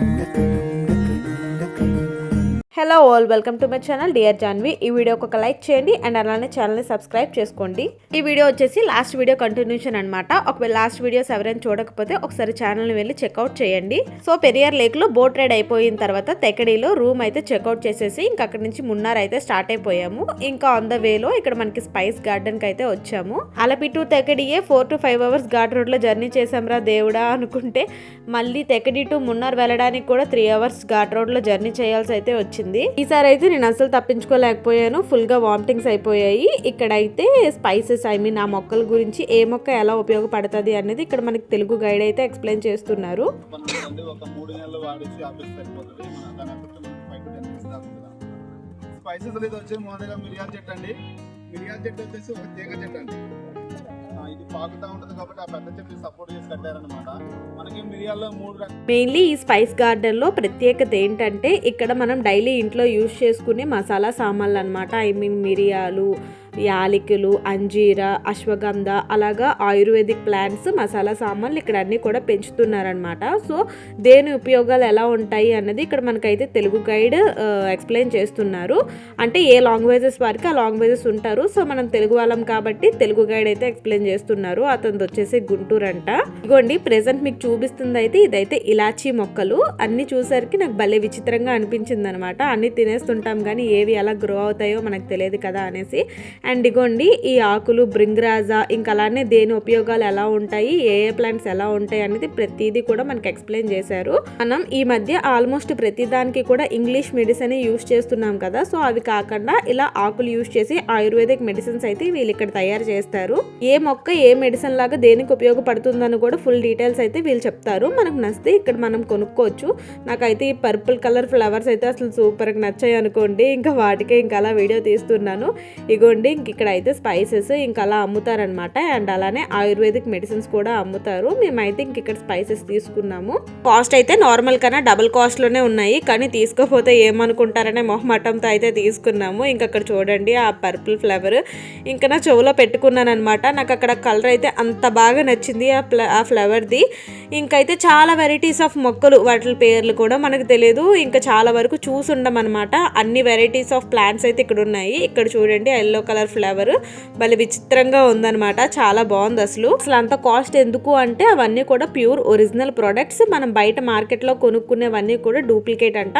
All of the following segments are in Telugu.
Mecca. Hello all welcome to my channel dear Jahnvi ఈ వీడియోకి ఒక లైక్ చేయండి అండ్ అలానే ఛానల్ని సబ్స్క్రైబ్ చేసుకోండి. ఈ వీడియో వచ్చేసి లాస్ట్ వీడియో కంటిన్యూషన్ అనమాట ఒకవేళ లాస్ట్ వీడియోస్ ఎవరైనా చూడకపోతే ఒకసారి ఛానల్ని వెళ్ళి చెక్అవుట్ చేయండి. సో పెరియర్ లేక్లో బోట్ రైడ్ అయిపోయిన తర్వాత తెకడిలో రూమ్ అయితే చెక్అవుట్ చేసేసి ఇంకా అక్కడి నుంచి మున్నార్ అయితే స్టార్ట్ అయిపోయాము. ఇంకా ఆన్ ద వేలో ఇక్కడ మనకి స్పైస్ గార్డెన్కి అయితే వచ్చాము. Alleppey to తెకడియే four to five hours ghat రోడ్లో జర్నీ చేసాంరా దేవుడా అనుకుంటే మళ్ళీ తెకడి టు మున్నార్ వెళ్ళడానికి కూడా త్రీ అవర్స్ ఘాట్ రోడ్లో జర్నీ చేయాల్సి అయితే వచ్చింది. ఈసారి అయితే నేను అసలు తప్పించుకోలేకపోయాను. ఫుల్గా వామిటింగ్స్ అయిపోయాయి. ఇక్కడైతే స్పైసెస్ ఐ మీన్ ఆ మొక్కల గురించి ఏ మొక్క ఎలా ఉపయోగపడుతుంది అనేది ఇక్కడ మనకి తెలుగు గైడ్ అయితే ఎక్స్ప్లెయిన్ చేస్తున్నారు. స్పైసెస్ అనేది వచ్చి మొదటిగా మిరియాల చెట్టు అండి. మిరియాల చెట్టు వచ్చేసి ఒక తీగ చెట్టు అండి. ఇది పాకుతా ఉంటుంది కాబట్టి ఆ పెద్ద చెట్టు సపోర్ట్ చేసి కట్టారనమాట మనకి మిరియాల్లో మూడు మెయిన్లీ ఈ స్పైస్ గార్డెన్లో ప్రత్యేకత ఏంటంటే ఇక్కడ మనం డైలీ ఇంట్లో యూజ్ చేసుకునే మసాలా సామాన్లు అనమాట ఐ మీన్ మిరియాలు యాలకులు అంజీర అశ్వగంధ అలాగా ఆయుర్వేదిక్ ప్లాంట్స్ మసాలా సామాన్లు ఇక్కడ అన్నీ కూడా పెంచుతున్నారనమాట సో దేని ఉపయోగాలు ఎలా ఉంటాయి అన్నది ఇక్కడ మనకైతే తెలుగు గైడ్ ఎక్స్ప్లెయిన్ చేస్తున్నారు. అంటే ఏ లాంగ్వేజెస్ వారికి ఆ లాంగ్వేజెస్ ఉంటారు. సో మనం తెలుగు వాళ్ళం కాబట్టి తెలుగు గైడ్ అయితే ఎక్స్ప్లెయిన్ చేస్తున్నారు. అతనిది వచ్చేసి గుంటూరు అంట. ఇగోండి ప్రెసెంట్ మీకు చూపిస్తుంది అయితే ఇదైతే ఇలాచీ మొక్కలు. అన్ని చూసరికి నాకు భలే విచిత్రంగా అనిపించింది అనమాట అన్ని తినేస్తుంటాం కానీ ఏవి ఎలా గ్రో అవుతాయో మనకు తెలియదు కదా అనేసి. అండ్ ఇగోండి ఈ ఆకులు బ్రింగ్రాజా ఇంకా అలానే దేని ఉపయోగాలు ఎలా ఉంటాయి ఏ ఏ ప్లాంట్స్ ఎలా ఉంటాయి అనేది ప్రతిదీ కూడా మనకి ఎక్స్ప్లెయిన్ చేశారు. మనం ఈ మధ్య ఆల్మోస్ట్ ప్రతి దానికి కూడా ఇంగ్లీష్ మెడిసిన్ యూస్ చేస్తున్నాం కదా సో అవి కాకుండా ఇలా ఆకులు యూస్ చేసి ఆయుర్వేదిక్ మెడిసిన్స్ అయితే వీళ్ళు ఇక్కడ తయారు చేస్తారు. ఏ మొక్క ఏ మెడిసిన్ లాగా దేనికి ఉపయోగపడుతుందని కూడా ఫుల్ డీటెయిల్స్ అయితే వీళ్ళు చెప్తారు. మనకు నచ్చితే ఇక్కడ మనం కొనుక్కోవచ్చు. నాకైతే ఈ పర్పుల్ కలర్ ఫ్లవర్స్ అయితే అసలు సూపర్గా నచ్చాయి అనుకోండి ఇంకా వాటికే ఇంకా అలా వీడియో తీస్తున్నాను. ఇగోండి ఇంక ఇక్కడ అయితే స్పైసెస్ ఇంకా అలా అమ్ముతారనమాట. అండ్ అలానే ఆయుర్వేదిక్ మెడిసిన్స్ కూడా అమ్ముతారు. మేమైతే ఇంక ఇక్కడ స్పైసెస్ తీసుకున్నాము. కాస్ట్ అయితే నార్మల్ కన్నా డబుల్ కాస్ట్లోనే ఉన్నాయి. కానీ తీసుకోపోతే ఏమనుకుంటారనే మొహమాటంతో అయితే తీసుకున్నాము. ఇంక అక్కడ చూడండి ఆ పర్పుల్ ఫ్లవర్ ఇంకా నా చెవులో పెట్టుకున్నాను అనమాట నాకు అక్కడ కలర్ అయితే అంత బాగా నచ్చింది ఆ ఫ్ల ఆ ఫ్లవర్ది ఇంకైతే చాలా వెరైటీస్ ఆఫ్ మొక్కలు వాటి పేర్లు కూడా మనకు తెలియదు ఇంకా చాలా వరకు చూసి ఉండమనమాట. అన్ని వెరైటీస్ ఆఫ్ ప్లాంట్స్ అయితే ఇక్కడ ఉన్నాయి. ఇక్కడ చూడండి ఎల్లో కలర్ ఫ్లేవర్. భలే విచిత్రంగా ఉందన్నమాట. చాలా బాగుంది అసలు. అసలు అంత కాస్ట్ ఎందుకు అంటే అవన్నీ కూడా ప్యూర్ ఒరిజినల్ ప్రొడక్ట్స్ మనం బయట మార్కెట్లో కొనుక్కునేవన్నీ కూడా డూప్లికేట్ అంట.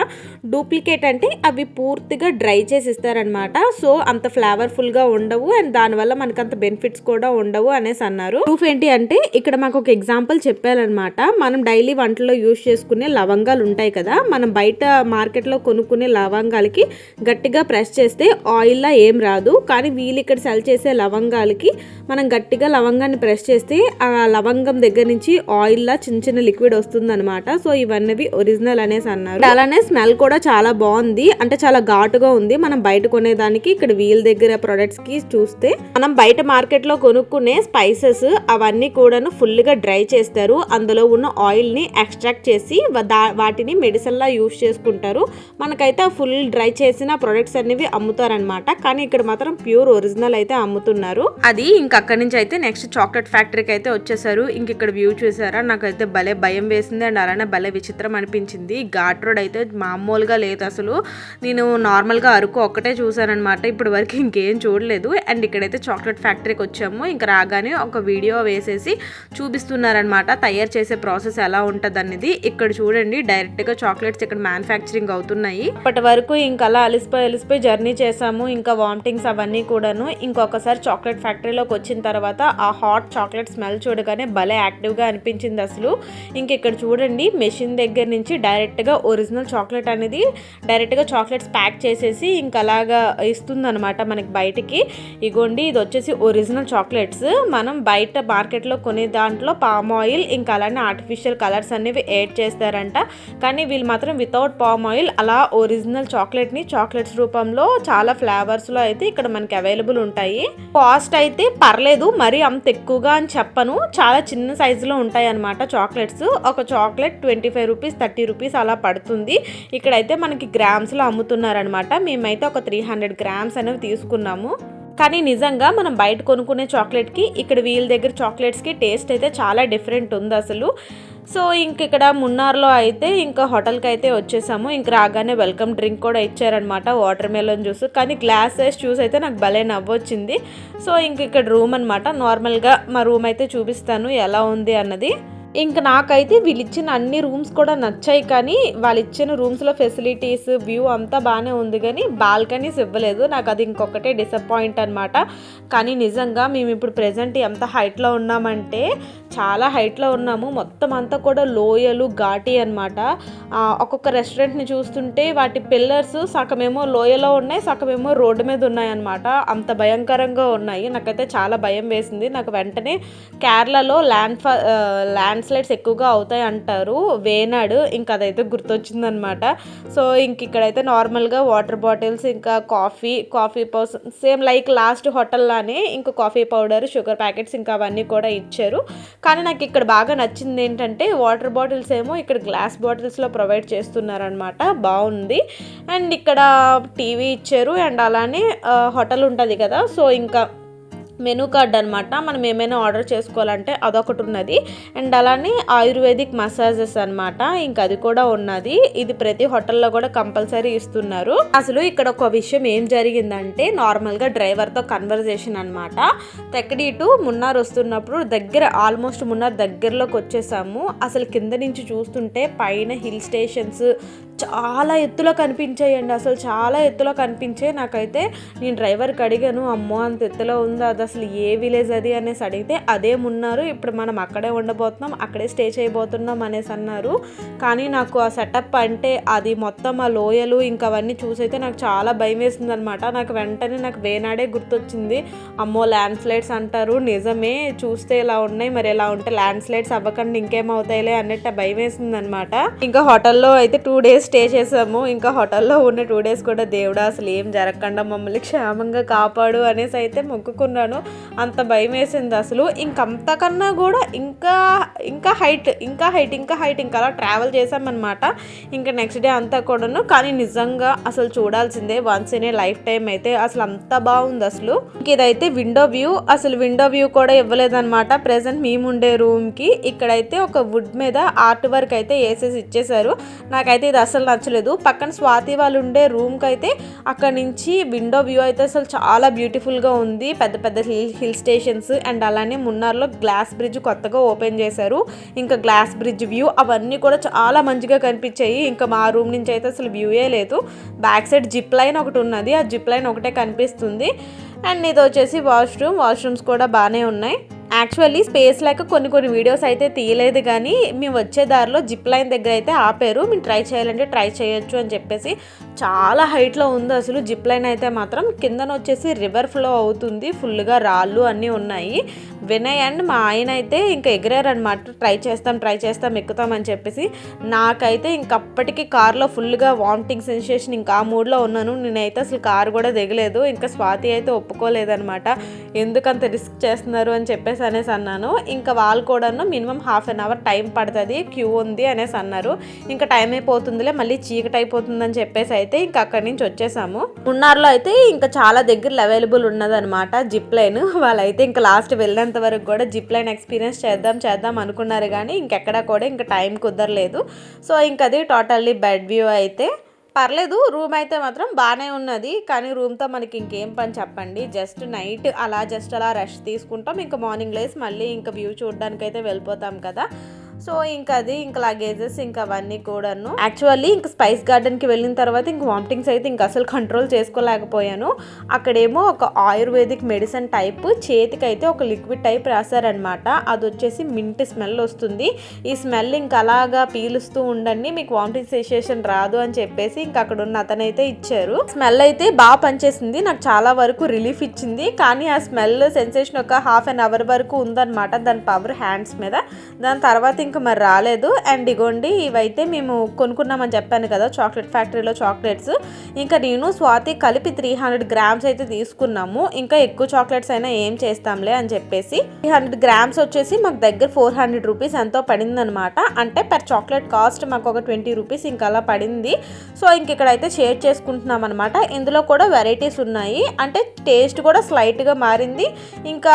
డూప్లికేట్ అంటే అవి పూర్తిగా డ్రై చేసి ఇస్తారనమాట సో అంత ఫ్లేవర్ఫుల్గా ఉండవు అండ్ దానివల్ల మనకు అంత బెనిఫిట్స్ కూడా ఉండవు అనేసి అన్నారు. ప్రూఫ్ ఏంటి అంటే ఇక్కడ మాకు ఒక ఎగ్జాంపుల్ చెప్పారనమాట మనం డైలీ వంటలో యూజ్ చేసుకునే లవంగాలు ఉంటాయి కదా. మనం బయట మార్కెట్లో కొనుక్కునే లవంగాలకి గట్టిగా ప్రెస్ చేస్తే ఆయిల్లా ఏం రాదు. కానీ వీళ్ళు ఇక్కడ సెల్ చేసే లవంగాలకి మనం గట్టిగా లవంగాన్ని ప్రెస్ చేస్తే ఆ లవంగం దగ్గర నుంచి ఆయిల్లా చిన్న చిన్న లిక్విడ్ వస్తుందన్నమాట. సో ఇవన్నీ ఒరిజినల్ అనేసి అన్నారు. అలానే స్మెల్ కూడా చాలా బాగుంది. అంటే చాలా ఘాటుగా ఉంది. మనం బయట కొనేదానికి ఇక్కడ వీల్ దగ్గర ప్రొడక్ట్స్కి చూస్తే మనం బయట మార్కెట్లో కొనుక్కునే స్పైసెస్ అవన్నీ కూడాను ఫుల్గా డ్రై చేస్తారు. అందులో ఉన్న ఆయిల్ని ఎక్స్ట్రాక్ట్ చేసి వాటిని మెడిసిన్ లా యూస్ చేసుకుంటారు. మనకైతే ఫుల్ డ్రై చేసిన ప్రొడక్ట్స్ అనేవి అమ్ముతారనమాట కానీ ఇక్కడ మాత్రం ప్యూర్ ఒరిజినల్ అయితే అమ్ముతున్నారు. అది ఇంక అక్కడి నుంచి అయితే నెక్స్ట్ చాక్లెట్ ఫ్యాక్టరీకి అయితే వచ్చేసారు. ఇంక ఇక్కడ వ్యూ చూసారా? నాకైతే భలే భయం వేసింది అండ్ అలానే భలే విచిత్రం అనిపించింది. ఘాట్ రోడ్ అయితే మామూలుగా లేదు అసలు. నేను నార్మల్గా అరకు ఒక్కటే చూసానమాట ఇప్పటి వరకు ఇంకేం చూడలేదు. అండ్ ఇక్కడైతే చాక్లెట్ ఫ్యాక్టరీకి వచ్చాము. ఇంకా రాగానే ఒక వీడియో వేసేసి చూపిస్తున్నారనమాట తయారు చేసే ప్రాసెస్ ఎలా ఉంటుంది అనేది. ఇక్కడ చూడండి డైరెక్ట్గా చాక్లెట్స్ ఇక్కడ మ్యానుఫ్యాక్చరింగ్ అవుతున్నాయి. అప్పటి వరకు ఇంకా అలా అలిసిపోయి అలిసిపోయి జర్నీ చేసాము. ఇంకా వామిటింగ్స్ అవన్నీ కూడాను ఇంకొకసారి చాక్లెట్ ఫ్యాక్టరీలోకి వచ్చిన తర్వాత ఆ హాట్ చాక్లెట్ స్మెల్ చూడగానే భలే యాక్టివ్గా అనిపించింది అసలు. ఇంక ఇక్కడ చూడండి మెషిన్ దగ్గర నుంచి డైరెక్ట్గా ఒరిజినల్ చాక్లెట్ అనేది డైరెక్ట్గా చాక్లెట్స్ ప్యాక్ చేసేసి ఇంకా అలాగా ఇస్తుందన్నమాట మనకి బయటికి. ఇగోండి ఇది వచ్చేసి ఒరిజినల్ చాక్లెట్స్. మనం బయట మార్కెట్లో కొనే దాంట్లో పామ్ ఆయిల్ ఇంకా అలానే ఆర్టిఫిషియల్ కలర్స్ అనేవి యాడ్ చేస్తారంట. కానీ వీళ్ళు మాత్రం వితౌట్ పామ్ ఆయిల్ అలా ఒరిజినల్ చాక్లెట్ని చాక్లెట్స్ రూపంలో చాలా ఫ్లేవర్స్లో అయితే ఇక్కడ మనకి అవైలబుల్ ఉంటాయి. కాస్ట్ అయితే పర్లేదు మరి అంత ఎక్కువగా అని చెప్పను. చాలా చిన్న సైజులో ఉంటాయి అనమాట చాక్లెట్స్ ఒక chocolate twenty five rupees thirty rupees అలా పడుతుంది. ఇక్కడైతే మనకి గ్రామ్స్లో అమ్ముతున్నారనమాట మేమైతే ఒక త్రీ హండ్రెడ్ గ్రామ్స్ అనేవి తీసుకున్నాము. కానీ నిజంగా మనం బయట కొనుక్కునే చాక్లెట్కి ఇక్కడ వీళ్ళ దగ్గర చాక్లెట్స్కి టేస్ట్ అయితే చాలా డిఫరెంట్ ఉంది అసలు. సో ఇంక ఇక్కడ మున్నార్లో అయితే ఇంకా హోటల్కి అయితే వచ్చేసాము. ఇంక రాగానే వెల్కమ్ డ్రింక్ కూడా ఇచ్చారనమాట వాటర్ మెలన్ జ్యూస్. కానీ గ్లాసెస్ జ్యూస్ అయితే నాకు భలే నవ్వొచ్చింది. సో ఇంక ఇక్కడ రూమ్ అనమాట నార్మల్గా మా రూమ్ అయితే చూపిస్తాను ఎలా ఉంది అన్నది. ఇంక నాకైతే వీళ్ళు ఇచ్చిన అన్ని రూమ్స్ కూడా నచ్చాయి. కానీ వాళ్ళు ఇచ్చిన రూమ్స్లో ఫెసిలిటీస్ వ్యూ అంతా బాగానే ఉంది. కానీ బాల్కనీస్ ఇవ్వలేదు. నాకు అది ఇంకొకటే డిసప్పాయింట్ అనమాట కానీ నిజంగా మేము ఇప్పుడు ప్రజెంట్ ఎంత హైట్లో ఉన్నామంటే చాలా హైట్లో ఉన్నాము. మొత్తం అంతా కూడా లోయలు ఘాటి అనమాట ఒక్కొక్క రెస్టారెంట్ని చూస్తుంటే వాటి పిల్లర్స్ సగమేమో లోయలో ఉన్నాయి సగమేమో రోడ్డు మీద ఉన్నాయన్నమాట అంత భయంకరంగా ఉన్నాయి. నాకైతే చాలా భయం వేసింది. నాకు వెంటనే కేరళలో ల్యాండ్ ఫా ల్యాండ్ స్లైడ్స్ ఎక్కువగా అవుతాయి అంటారు వేనాడు. ఇంకా అదైతే గుర్తొచ్చిందనమాట సో ఇంక ఇక్కడైతే నార్మల్గా వాటర్ బాటిల్స్ ఇంకా కాఫీ కాఫీ పౌస్ సేమ్ లైక్ లాస్ట్ హోటల్లానే ఇంకా కాఫీ పౌడర్ షుగర్ ప్యాకెట్స్ ఇంకా అవన్నీ కూడా ఇచ్చారు. కానీ నాకు ఇక్కడ బాగా నచ్చింది ఏంటంటే వాటర్ బాటిల్స్ ఏమో ఇక్కడ గ్లాస్ బాటిల్స్లో ప్రొవైడ్ చేస్తున్నారనమాట బాగుంది. అండ్ ఇక్కడ టీవీ ఇచ్చారు. అండ్ అలానే హోటల్ ఉంటుంది కదా. సో ఇంకా మెనూ కార్డ్ అనమాట మనం ఏమైనా ఆర్డర్ చేసుకోవాలంటే అదొకటి ఉన్నది. అండ్ అలానే ఆయుర్వేదిక్ మసాజెస్ అనమాట ఇంకా అది కూడా ఉన్నది. ఇది ప్రతి హోటల్లో కూడా కంపల్సరీ ఇస్తున్నారు. అసలు ఇక్కడ ఒక విషయం ఏం జరిగిందంటే నార్మల్గా డ్రైవర్తో కన్వర్జేషన్ అనమాట తెక్కడి ఇటు మున్నార్ వస్తున్నప్పుడు దగ్గర ఆల్మోస్ట్ మున్నార్ దగ్గరలోకి వచ్చేసాము. అసలు కింద నుంచి చూస్తుంటే పైన హిల్ స్టేషన్స్ చాలా ఎత్తులో కనిపించాయండి. అసలు చాలా ఎత్తులో కనిపించాయి. నాకైతే నేను డ్రైవర్కి అడిగాను అమ్మో అంత ఎత్తులో ఉందా? అది అసలు ఏ విలేజ్ అది? అనేసి అడిగితే అదేమున్నారు ఇప్పుడు మనం అక్కడే ఉండబోతున్నాం అక్కడే స్టే చేయబోతున్నాం అనేసి అన్నారు. కానీ నాకు ఆ సెటప్ అంటే అది మొత్తం ఆ లోయలు ఇంకా అవన్నీ చూసైతే నాకు చాలా భయం వేసింది అనమాట నాకు వెంటనే నాకు వేనాడే గుర్తొచ్చింది. అమ్మో ల్యాండ్ స్లైడ్స్ అంటారు. నిజమే చూస్తే ఇలా ఉన్నాయి. మరి ఎలా ఉంటే ల్యాండ్ స్లైడ్స్ అవ్వకుండా ఇంకేమవుతాయిలే అన్నట్టు భయం వేసింది అనమాట ఇంకా హోటల్లో అయితే టూ డేస్ స్టే చేసాము. ఇంకా హోటల్లో ఉన్న టూ డేస్ కూడా దేవుడా అసలు ఏం జరగకుండా మమ్మల్ని క్షేమంగా కాపాడు అనేసి అయితే మొక్కుకున్నాను. అంత భయం వేసింది అసలు. ఇంకంతకన్నా కూడా ఇంకా ఇంకా హైట్ ఇంకా హైట్ ఇంకా హైట్ ఇంకా అలా ట్రావెల్ చేసామన్నమాట. ఇంకా నెక్స్ట్ డే అంతా కూడాను. కానీ నిజంగా అసలు చూడాల్సిందే once in a lifetime అయితే అసలు అంత బాగుంది అసలు. ఇదైతే విండో వ్యూ అసలు విండో వ్యూ కూడా ఇవ్వలేదన్నమాట. ప్రెసెంట్ మేము ఉండే రూమ్కి ఇక్కడైతే ఒక వుడ్ మీద ఆర్ట్ వర్క్ అయితే వేసేసి ఇచ్చేసారు నాకైతే ఇది అసలు అసలు నచ్చలేదు. పక్కన స్వాతి వాళ్ళు ఉండే రూమ్కి అయితే అక్కడ నుంచి విండో వ్యూ అయితే అసలు చాలా బ్యూటిఫుల్గా ఉంది. పెద్ద పెద్ద హిల్ హిల్ స్టేషన్స్ అండ్ అలానే మున్నార్లో గ్లాస్ బ్రిడ్జ్ కొత్తగా ఓపెన్ చేశారు. ఇంకా గ్లాస్ బ్రిడ్జ్ వ్యూ అవన్నీ కూడా చాలా మంచిగా కనిపించాయి. ఇంకా మా రూమ్ నుంచి అయితే అసలు వ్యూయే లేదు. బ్యాక్ సైడ్ జిప్ లైన్ ఒకటి ఉన్నది. ఆ జిప్ లైన్ ఒకటే కనిపిస్తుంది. అండ్ ఇది వచ్చేసి వాష్రూమ్. వాష్రూమ్స్ కూడా బాగానే ఉన్నాయి. యాక్చువల్లీ స్పేస్ లేక కొన్ని కొన్ని వీడియోస్ అయితే తీయలేదు కానీ మేము వచ్చే దారిలో జిప్ లైన్ దగ్గర అయితే ఆపారు. మేము ట్రై చేయాలంటే ట్రై చేయొచ్చు అని చెప్పేసి చాలా హైట్లో ఉంది అసలు జిప్ లైన్ అయితే మాత్రం. కిందన వచ్చేసి రివర్ ఫ్లో అవుతుంది. ఫుల్గా రాళ్ళు అన్నీ ఉన్నాయి. వినయ్ అండ్ మా ఆయన అయితే ఇంకా ఎగిరారనమాట ట్రై చేస్తాం ట్రై చేస్తాం ఎక్కుతాం అని చెప్పేసి నాకైతే ఇంకప్పటికీ కార్లో ఫుల్గా వామిటింగ్ సెన్సేషన్ ఇంకా ఆ మూడ్లో ఉన్నాను. నేనైతే అసలు కార్ కూడా దిగలేదు. ఇంకా స్వాతి అయితే ఒప్పుకోలేదనమాట ఎందుకంత రిస్క్ చేస్తున్నారు అని చెప్పేసి అనేసి అన్నాను. ఇంకా వాళ్ళు కూడాను minimum half an hour time పడుతుంది క్యూ ఉంది అనేసి అన్నారు. ఇంకా టైం అయిపోతుందిలే మళ్ళీ చీకటి అయిపోతుందని చెప్పేసి అయితే ఇంకా అక్కడి నుంచి వచ్చేసాము. మున్నార్లో అయితే ఇంకా చాలా దగ్గరలో అవైలబుల్ ఉన్నదనమాట జిప్ లైన్. వాళ్ళైతే ఇంకా లాస్ట్ వెళ్ళేంత వరకు కూడా జిప్ లైన్ ఎక్స్పీరియన్స్ చేద్దాం చేద్దాం అనుకున్నారు కానీ ఇంకెక్కడా కూడా ఇంకా టైం కుదరలేదు. సో ఇంకా అది టోటల్లీ బెడ్ వ్యూ అయితే పర్లేదు రూమ్ అయితే మాత్రం బాగానే ఉన్నది. కానీ రూమ్తో మనకి ఇంకేం పని చెప్పండి. జస్ట్ నైట్ అలా జస్ట్ అలా రెస్ట్ తీసుకుంటాం. ఇంకా మార్నింగ్ లేసి మళ్ళీ ఇంకా వ్యూ చూడడానికి అయితే వెళ్ళిపోతాం కదా. సో ఇంకా అది ఇంకా లగేజెస్ ఇంకా అవన్నీ కూడాను. యాక్చువల్లీ ఇంకా స్పైస్ గార్డెన్కి వెళ్ళిన తర్వాత ఇంక వామిటింగ్స్ అయితే ఇంకా అసలు కంట్రోల్ చేసుకోలేకపోయాను. అక్కడేమో ఒక ఆయుర్వేదిక్ మెడిసిన్ టైప్ చేతికైతే ఒక లిక్విడ్ టైప్ రాశారనమాట అది వచ్చేసి మింట్ స్మెల్ వస్తుంది. ఈ స్మెల్ ఇంకా అలాగా పీలుస్తూ ఉండండి మీకు వామిటింగ్ సెన్సేషన్ రాదు అని చెప్పేసి ఇంకా అక్కడ ఉన్న అతనైతే ఇచ్చారు. స్మెల్ అయితే బాగా పనిచేసింది నాకు చాలా వరకు రిలీఫ్ ఇచ్చింది. కానీ ఆ స్మెల్ సెన్సేషన్ ఒక హాఫ్ అన్ అవర్ వరకు ఉందన్నమాట దాని పవర్ హ్యాండ్స్ మీద. దాని తర్వాత ఇంకా మరి రాలేదు. అండ్ ఇగోండి ఇవైతే మేము కొనుక్కున్నామని చెప్పాను కదా చాక్లెట్ ఫ్యాక్టరీలో చాక్లెట్స్ ఇంకా నేను స్వాతి కలిపి త్రీ హండ్రెడ్ గ్రామ్స్ అయితే తీసుకున్నాము. ఇంకా ఎక్కువ చాక్లెట్స్ అయినా ఏం చేస్తాంలే అని చెప్పేసి త్రీ హండ్రెడ్ గ్రామ్స్ వచ్చేసి మాకు దగ్గర ఫోర్ హండ్రెడ్ రూపీస్ ఎంతో పడిందనమాట. అంటే పర్ చాక్లెట్ కాస్ట్ మాకు ఒక ట్వంటీ రూపీస్ ఇంకా అలా పడింది. సో ఇంక ఇక్కడైతే షేర్ చేసుకుంటున్నాం అనమాట ఇందులో కూడా వెరైటీస్ ఉన్నాయి. అంటే టేస్ట్ కూడా స్లైట్గా మారింది. ఇంకా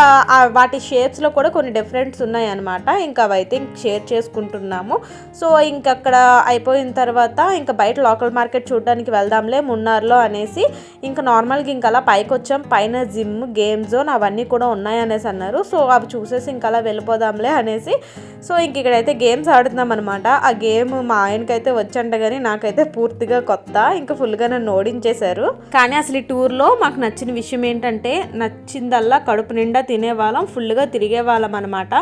వాటి షేప్స్లో కూడా కొన్ని డిఫరెంట్స్ ఉన్నాయి అనమాట ఇంకా అవైతే షేర్ సెట్ చేసుకుంటున్నాము. సో ఇంక అక్కడ అయిపోయిన తర్వాత ఇంకా బయట లోకల్ మార్కెట్ చూడడానికి వెళ్దాంలే మున్నార్లో అనేసి ఇంకా నార్మల్గా ఇంకా అలా పైకి వచ్చాం పైన జిమ్ గేమ్ జోన్ అవన్నీ కూడా ఉన్నాయి అనేసి అన్నారు. సో అవి చూసేసి ఇంకా అలా వెళ్ళిపోదాంలే అనేసి. సో ఇంక ఇక్కడైతే గేమ్స్ ఆడుతున్నాం అనమాట ఆ గేమ్ మా ఆయనకైతే వచ్చంట కానీ నాకైతే పూర్తిగా కొత్త. ఇంకా ఫుల్గా నన్ను ఓడించేశారు. కానీ అసలు ఈ టూర్లో మాకు నచ్చిన విషయం ఏంటంటే నచ్చిందల్లా కడుపు నిండా తినేవాళ్ళం ఫుల్గా తిరిగే వాళ్ళం అనమాట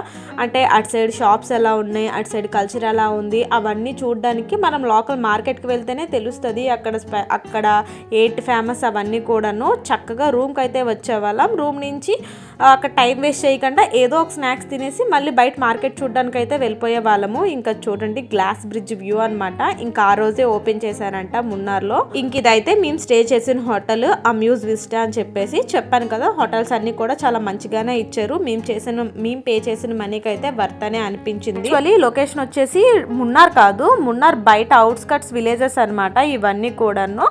అంటే అటు సైడ్ షాప్స్ ఎలా ఉన్నాయి ఉన్నాయి. అటు సైడ్ కల్చర్ ఎలా ఉంది. అవన్నీ చూడడానికి మనం లోకల్ మార్కెట్కి వెళ్తేనే తెలుస్తుంది. అక్కడ అక్కడ ఏంటి ఫేమస్ అవన్నీ కూడాను. చక్కగా రూమ్కి అయితే వచ్చేవాళ్ళం. రూమ్ నుంచి అక్కడ టైం వేస్ట్ చేయకుండా ఏదో ఒక స్నాక్స్ తినేసి మళ్ళీ బయట మార్కెట్ చూడడానికి అయితే వెళ్ళిపోయే వాళ్ళము ఇంకా చూడండి గ్లాస్ బ్రిడ్జ్ వ్యూ అన్నమాట. ఇంకా ఆ రోజే ఓపెన్ చేశారంట మున్నార్లో. ఇంక ఇదైతే మేము స్టే చేసిన హోటల్ అమ్యూజ్ విస్టా అని చెప్పేసి చెప్పాను కదా. హోటల్స్ అన్ని కూడా చాలా మంచిగానే ఇచ్చారు. మేము చేసిన మేము పే చేసిన మనీకి అయితే వర్త్ అనే అనిపించింది. యాక్చువల్లీ లొకేషన్ వచ్చేసి మున్నార్ కాదు మున్నార్ బయట అవుట్స్కట్స్ విలేజెస్ అన్నమాట ఇవన్నీ కూడాను.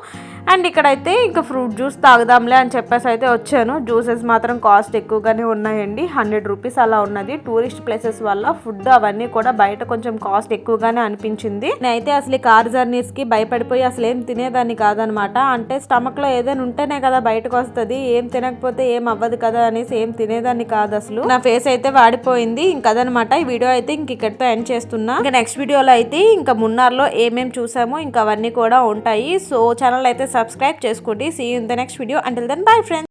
అండ్ ఇక్కడైతే ఇంకా ఫ్రూట్ జ్యూస్ తాగుదాంలే అని చెప్పేసి అయితే వచ్చాను. జ్యూసెస్ మాత్రం కాస్ట్ ఎక్కువగానే ఉన్నాయండి. హండ్రెడ్ రూపీస్ అలా ఉన్నది. టూరిస్ట్ ప్లేసెస్ వల్ల ఫుడ్ అవన్నీ కూడా బయట కొంచెం కాస్ట్ ఎక్కువగానే అనిపించింది. నేనైతే అసలు ఈ కార్ జర్నీస్కి భయపడిపోయి అసలు ఏం తినేదాన్ని కాదనమాట. అంటే స్టమక్లో ఏదైనా ఉంటేనే కదా బయటకు వస్తుంది. ఏం తినకపోతే ఏం అవ్వదు కదా అనేసి ఏం తినేదాన్ని కాదు అసలు. నా ఫేస్ అయితే వాడిపోయింది. ఇంకదనమాట ఈ వీడియో అయితే ఇంక ఇక్కడితో ఎండ్ చేస్తున్నా. ఇంకా నెక్స్ట్ వీడియోలో అయితే ఇంకా మున్నార్లో ఏమేమి చూసామో ఇంకా అవన్నీ కూడా ఉంటాయి. సో ఛానల్ అయితే సబ్స్క్రైబ్ చేసుకోండి. See in the next video until then bye friends